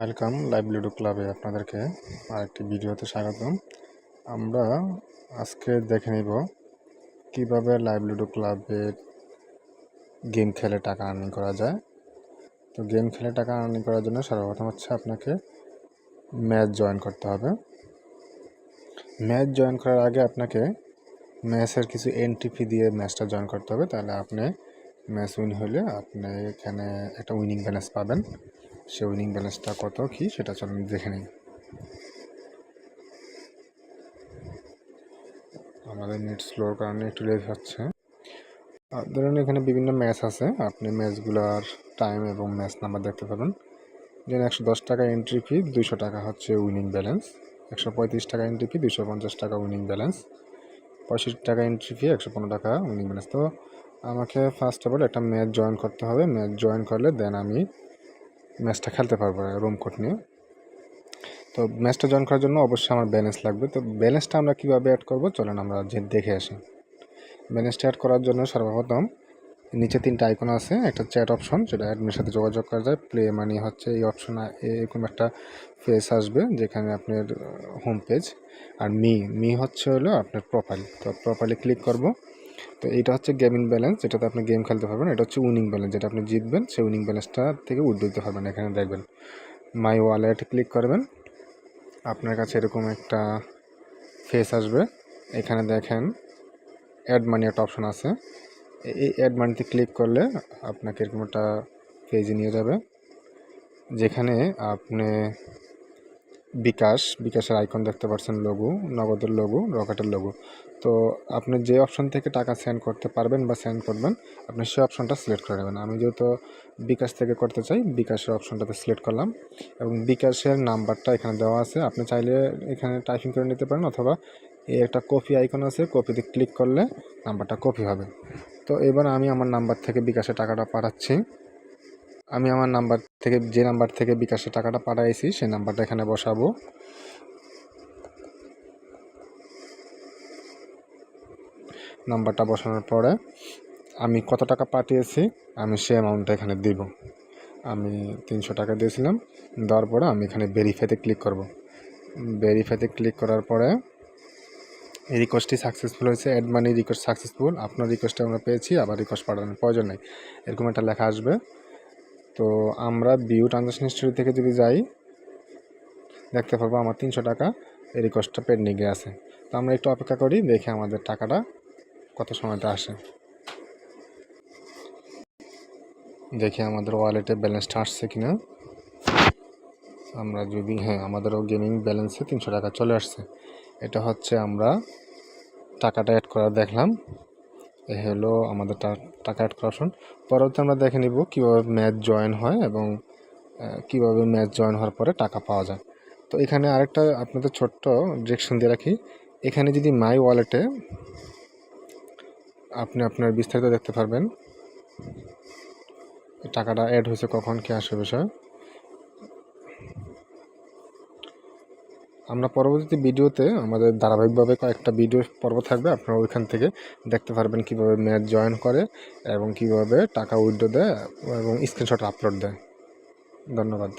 Welcome live ludo ক্লাবে আপনাদেরকে আরেকটি ভিডিওতে স্বাগতম। আমরা আজকে দেখে নিব কীভাবে লাইভ লুডো ক্লাবে গেম খেলে টাকা আর্নিং করা যায়। তো গেম খেলে টাকা আর্নিং করার জন্য সর্বপ্রথম হচ্ছে আপনাকে ম্যাচ জয়েন করতে হবে। ম্যাচ জয়েন করার আগে আপনাকে ম্যাচের কিছু এন্ট্রি ফি দিয়ে ম্যাচটা জয়েন করতে হবে। তাহলে আপনি ম্যাচ উইন হলে আপনি এখানে একটা উইনিং ব্যালেন্স পাবেন। সে উইনিং ব্যালেন্সটা কত, কি, সেটা চলুন দেখে নিই। আমাদের নেট স্লোর কারণে একটু লেট হচ্ছে। ধরুন এখানে বিভিন্ন ম্যাচ আছে, আপনি ম্যাচগুলোর টাইম এবং ম্যাচ নাম্বার দেখতে পাবেন যেন একশো দশ টাকা এন্ট্রি ফি দুশো টাকা হচ্ছে উইনিং ব্যালেন্স একশো পঁয়ত্রিশ টাকা এন্ট্রি ফি দুশো পঞ্চাশ টাকা উইনিং ব্যালেন্স পঁয়ষট্টি টাকা এন্ট্রি ফি একশো পনেরো টাকা উইনিং ব্যালেন্স তো আমাকে ফার্স্ট অফ অল একটা ম্যাচ জয়েন করতে হবে। ম্যাচ জয়েন করলে দেন আমি ম্যাচটা খেলতে পারব রুম কোড নিয়ে। তো ম্যাচটা জয়েন করার জন্য অবশ্যই আমার ব্যালেন্স লাগবে। তো ব্যালেন্সটা আমরা কীভাবে অ্যাড করব? চলেন আমরা যে দেখে আসি। ব্যালেন্সটা অ্যাড করার জন্য সর্বপ্রথম নিচে তিনটা আইকন আছে, একটা চ্যাট অপশন যেটা অ্যাডমির সাথে যোগাযোগ করা যায়। প্লে মানি হচ্ছে এই অপশন এরকম একটা ফেস আসবে যেখানে আপনার হোম পেজ আর মি মি হচ্ছে হলো আপনার প্রোফাইল তো প্রোফাইলে ক্লিক করব। তো এটা হচ্ছে গেমিং ব্যালেন্স যেটাতে আপনি গেম খেলতে পারবেন। এটা হচ্ছে উইনিং ব্যালেন্স, যেটা আপনি জিতবেন, সেই উইনিং ব্যালেন্সটা থেকে দিতে পারবেন। এখানে দেখবেন, মাই ওয়ালেট ক্লিক করবেন, আপনার কাছে এরকম একটা ফেস আসবে। এখানে দেখেন অ্যাড মানি একটা অপশন আছে। এই অ্যাড মানিতে ক্লিক করলে আপনাকে এরকম একটা পেজে নিয়ে যাবে, যেখানে আপনি বিকাশ, বিকাশের আইকন দেখতে পাচ্ছেন লোগো নগদের লোগো রকেটের লোগো তো আপনি যে অপশন থেকে টাকা সেন্ড করতে পারবেন বা সেন্ড করবেন, আপনি সেই অপশনটা সিলেক্ট করে নেবেন। আমি যেহেতু বিকাশ থেকে করতে চাই, বিকাশের অপশনটাতে সিলেক্ট করলাম এবং বিকাশের নাম্বারটা এখানে দেওয়া আছে। আপনি চাইলে এখানে টাইপিং করে নিতে পারেন অথবা এই একটা কপি আইকন আছে কপিতে ক্লিক করলে নাম্বারটা কপি হবে। তো এবার আমি আমার নাম্বার থেকে বিকাশে টাকাটা পাঠাচ্ছি। আমি আমার নাম্বার থেকে, যে নাম্বার থেকে বিকাশে টাকাটা পাঠাইছি, সেই নাম্বারটা এখানে বসাবো। নাম্বারটা বসানোর পরে আমি কত টাকা পাঠিয়েছি, আমি সে অ্যামাউন্টটা এখানে দিব। আমি তিনশো টাকা দিয়েছিলাম, দেওয়ার পরে আমি এখানে ভেরিফাইতে ক্লিক করব। ভেরিফাইতে ক্লিক করার পরে এই রিকোয়েস্টটি সাকসেসফুল হয়েছে অ্যাড মানি রিকোয়েস্ট সাকসেসফুল আপনার রিকোয়েস্টটা আমরা পেয়েছি, আবার রিকোয়েস্ট পাঠানোর প্রয়োজন নেই। এরকম একটা লেখা আসবে। তো আমরা বিউ ট্রানজাকশন হিস্ট্রি থেকে যদি যাই, দেখতে পারব আমার তিনশো টাকা এই রিকোয়েস্টটা পেন্ডিংয়ে আছে। তো আমরা একটু অপেক্ষা করি, দেখে আমাদের টাকাটা কত সময়তে আসে। দেখি আমাদের ওয়ালেটে ব্যালেন্সটা আসছে কিনা। আমরা যদি হ্যাঁ আমাদেরও গেমিং ব্যালেন্সে তিনশো টাকা চলে আসছে। এটা হচ্ছে আমরা টাকাটা অ্যাড করা দেখলাম। হলো আমাদের টাকা অ্যাড করা পরবর্তী আমরা দেখে নিব কীভাবে ম্যাচ জয়েন হয় এবং কীভাবে ম্যাচ জয়েন হওয়ার পরে টাকা পাওয়া যায়। তো এখানে আরেকটা আপনাদের ছোট্ট ডিরেকশন দিয়ে রাখি। এখানে যদি মাই ওয়ালেটে আপনি আপনার বিস্তারিত দেখতে পারবেন। টাকাটা অ্যাড হয়েছে কখন, কি আসে বিষয়? আমরা পরবর্তী ভিডিওতে আমাদের ধারাবাহিকভাবে কয়েকটা ভিডিও পর্ব থাকবে। আপনারা ওইখান থেকে দেখতে পারবেন কীভাবে ম্যাচ জয়েন করে এবং কীভাবে টাকা উইথড্র দেয় এবং স্ক্রিনশট আপলোড দেয়। ধন্যবাদ।